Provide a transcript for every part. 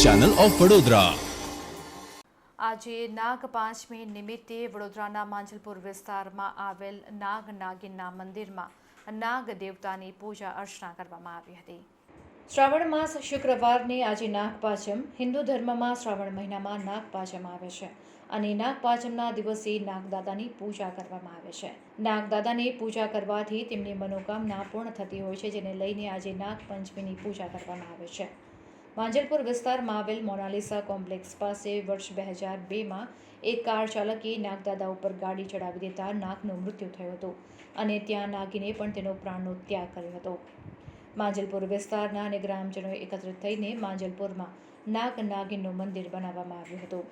Channel of Vadodara. આજે નાગ પાંચમી નિમિત્તે વડોદરાના માંજલપુર વિસ્તારમાં આવેલ નાગ નાગિનના મંદિરમાં નાગ દેવતાની પૂજા અર્ચના કરવામાં આવી હતી. શ્રાવણ માસ શુક્રવારની આજે નાગપાંચમ. હિન્દુ ધર્મમાં શ્રાવણ મહિનામાં નાગપાંચમ આવે છે અને નાગપાંચમના દિવસે નાગદાદાની પૂજા કરવામાં આવે છે. નાગદાદાની પૂજા કરવાથી તેમની મનોકામના પૂર્ણ થતી હોય છે, જેને લઈને આજે નાગપંચમીની પૂજા કરવામાં આવે છે. માંજલપુર વિસ્તારમાં આવેલ મોનાલિસા કોમ્પ્લેક્સ પાસે વર્ષ બે હજાર બેમાં એક કાર ચાલકે નાગદાદા ઉપર ગાડી ચડાવી દેતા નાગનું મૃત્યુ થયું હતું અને ત્યાં નાગીને પણ તેનો પ્રાણનો ત્યાગ કર્યો હતો. માંજલપુર વિસ્તારના અને ગ્રામજનોએ એકત્રિત થઈને માંજલપુરમાં નાગ નાગીનનું મંદિર બનાવવામાં આવ્યું હતું.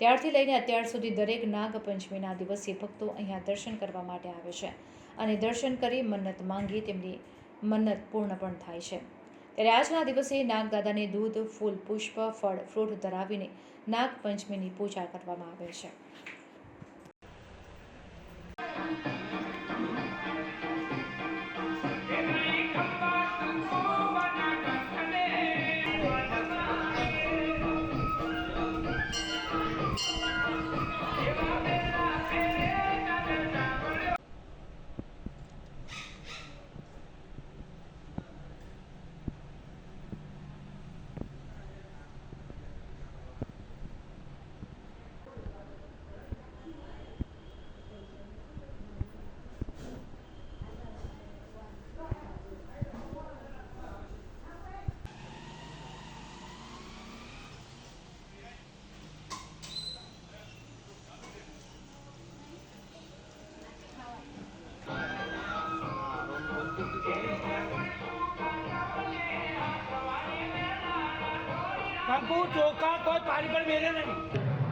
ત્યારથી લઈને અત્યાર સુધી દરેક નાગ પંચમીના દિવસે ભક્તો અહીંયા દર્શન કરવા માટે આવે છે અને દર્શન કરી મન્નત માંગી તેમની મન્નત પૂર્ણ પણ થાય છે. ત્યારે આજના દિવસે નાગદાદાને દૂધ, ફૂલ, પુષ્પ, ફળ, ફ્રૂટ ધરાવીને નાગપંચમીની પૂજા કરવામાં આવે છે.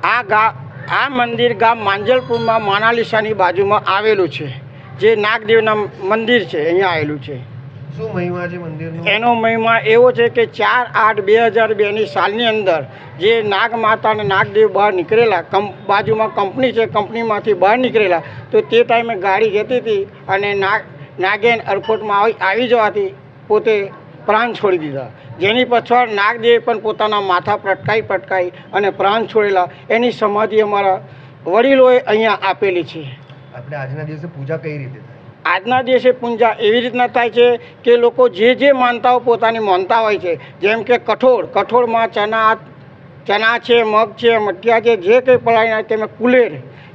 આ ગા આ મંદિર ગામ માંજલપુરમાં માનાલીસાની બાજુમાં આવેલું છે જે નાગદેવના મંદિર છે અહીંયા આવેલું છે. શું મહિમા છે મંદિરનો? એનો મહિમા એવો છે કે ચાર આઠ બે હજાર બેની સાલની અંદર જે નાગ માતા અને નાગદેવ બહાર નીકળેલા કંપ બાજુમાં કંપની છે કંપનીમાંથી બહાર નીકળેલા તો તે ટાઈમે ગાડી જતી હતી અને નાગ નાગેન એરપોર્ટમાં આવી આવી જવાથી પોતે પ્રાણ છોડી દીધા. જેની પાછળ નાગદેવે પણ પોતાના માથા પટકાઈ પટકાઈ અને પ્રાણ છોડેલા. એની સમાધિ અમારા વડીલોએ અહીંયા આપેલી છે. આપણે આજના દિવસે પૂજા કઈ રીતે થાય? આજના દિવસે પૂજા એવી રીતના થાય છે કે લોકો જે જે માનતાઓ પોતાની માનતા હોય છે જેમ કે કઠોળ કઠોળમાં ચના ચના છે મગ છે મઠિયા છે જે કંઈ પલાળીને તેમાં કુલેર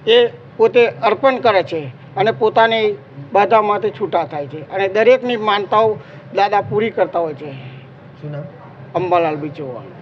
એ પોતે અર્પણ કરે છે અને પોતાની બાધામાંથી છૂટા થાય છે. અને દરેકની માનતાઓ દાદા પૂરી કરતા હોય છે. અંબાલાલ બિચોવા